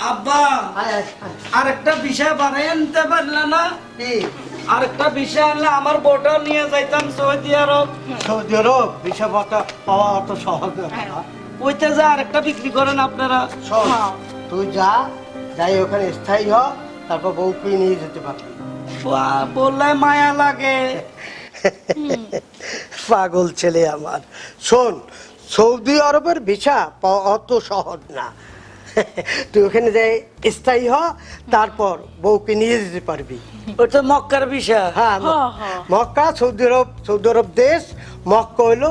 আব্বা বিষয় বানাই আনতে পারলে না? আর একটা বিষয় আনলে আমার নিয়ে যাইতাম সৌদি আরব। সৌদি আরব? বিষয় পাতা পাওয়া অত সহজ ওইতে যে আর বিক্রি করেন আপনারা। তুই যা যাই ওখানে স্থায়ী হ তারপর বউকে নিয়ে যেতে পারবি। বললে মায়া লাগে। পাগল ছেলে আমার। শোন সৌদি আরবের ভিসা পাওয়া অত সহজ না। তুই ওখানে যাই স্থায়ী হ তারপর বউকে নিয়ে যেতে পারবি। ওইটা মক্কার বিষয়। হ্যাঁ Mecca Saudi Arab Saudi Arab দেশ মক্কা হইল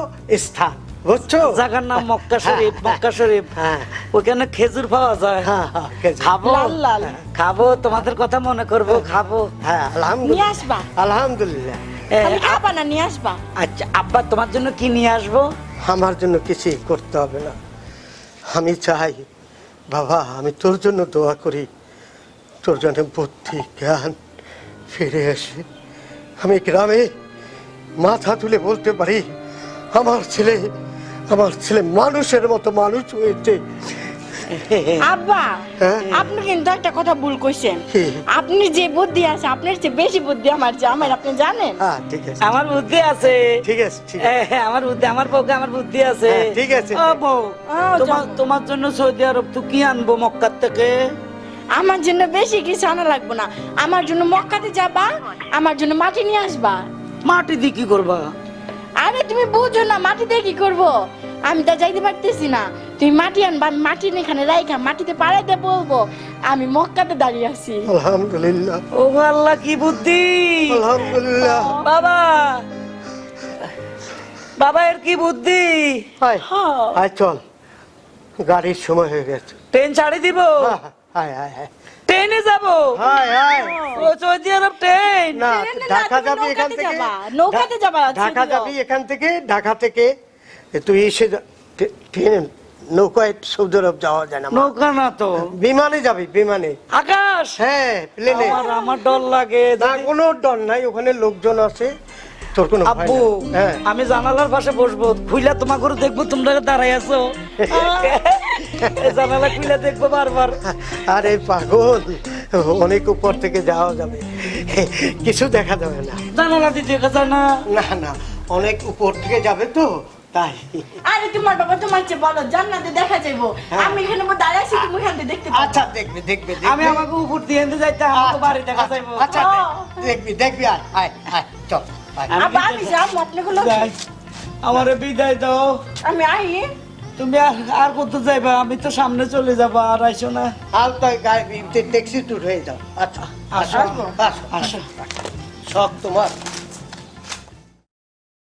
স্থান। বুঝছ? জায়গার নাম মক্কা শরীফ হ্যাঁ, মক্কা শরীফ। হ্যাঁ। ওখানে খেজুর পাওয়া যায়। হ্যাঁ। খাব। তোমাদের কথা মনে করব খাব। হ্যাঁ নিয়ে আলহামদুলিল্লাহ আসবা। আলহামদুলিল্লাহ। এ, না নিয়ে আসবা। আচ্ছা আব্বা তোমার জন্য কি নিয়ে আসব? আমার জন্য কিছুই করতে হবে না। আমি চাই বাবা, আমি তোর জন্য দোয়া করি। তোর জন্য বুদ্ধি, জ্ঞান ফিরে আসে। আমি গ্রামে মাথা তুলে বলতে পারি, আমার ছেলে আমার ছেলে মানুষের মতো মানুষ হয়েছে। আব্বা হ্যাঁ? আপনি কিন্তু একটা কথা ভুল কইছেন। আপনি যে বুদ্ধি আছে আপনার চেয়ে বেশি বুদ্ধি আমার যে আমার আপনি জানেন? ঠিক আছে। আমার বুদ্ধি আছে। ঠিক আছে ঠিক এ, আছে হ্যাঁ, আমার বুদ্ধি আমার বউকে আমার বুদ্ধি আছে। হ্যাঁ, ঠিক আছে। ও বউ তোমার তোমার জন্য সৌদি আরব তো কি আনব মক্কার থেকে? আমার জন্য বেশি কিছু আনা লাগবে না। আমার জন্য মক্কাতে যাবা আমার জন্য মাটি নিয়ে আসবা। মাটি দিয়ে কি করবা? আরে তুমি বুঝো না মাটি দিয়ে কি করব? আমি তা যাইতে পারতেছি না। তুমি মাটি আনবা আমি মাটি এখানে রাইখা মাটিতে পাড়াইতে বলব আমি মক্কাতে দাঁড়িয়ে আছি। আলহামদুলিল্লাহ। ও আল্লাহ কি বুদ্ধি! আলহামদুলিল্লাহ। বাবা! বাবা এর কি বুদ্ধি? আয় হ্যাঁ। চল। গাড়ির সময় হয়ে গেছে। ট্রেন ছাড়ি দিব? আয় আয় ট্রেনে যাব? আয় ও সৌদি আরব ট্রেন। না ঢাকা যাবি এখান থেকে। যাবা, নৌকাতে যাবা, ঢাকা। যাবি এখান থেকে ঢাকা থেকে তুই এসে নৌকায় সৌদি আরব যাওয়া যায় না নৌকা না তো। বিমানে যাবি বিমানে। আকাশ! হ্যাঁ প্লেনে। আমার ডর লাগে না কোনো ডর নাই ওখানে লোকজন আছে তোর কোনো আব্বু হ্যাঁ। আমি জানালার পাশে বসবো খুইলা তোমার করে দেখব তোমরা দাঁড়াই আছো। জানালা খুইলা দেখব বারবার। আরে পাগল অনেক উপর থেকে যাওয়া যাবে। কিছু দেখা যাবে না। জানালা দিয়ে দেখা যায় না। না না অনেক উপর থেকে যাবে তো তাই? আরে তোমার বাবা তোমার চেয়ে বলো জান্নাতে দেখা যাইবো। আমি এখানে মো দাঁড়ায় আছি তুমি এখানে দেখতে পাবো আচ্ছা দেখবি দেখবি দেখবি। আমি আমাকে উপর দিয়ে এনতে যাইতে আমাকে বাড়ি দেখা আচ্ছা, যাইবো আচ্ছা দেখবি দেখবি আয় আয় আয় চল আবার আমি যাম আপনাকে লোক আমারে বিদায় দাও। আমি আই। তুমি আর আর কত যাইবা? আমি তো সামনে চলে যাবা আর আইসো না। আর তাই গাড়ি ট্যাক্সি ট্যুর হয়ে যাও। আচ্ছা আসো। আসো আসো। আসো। শখ তোমার।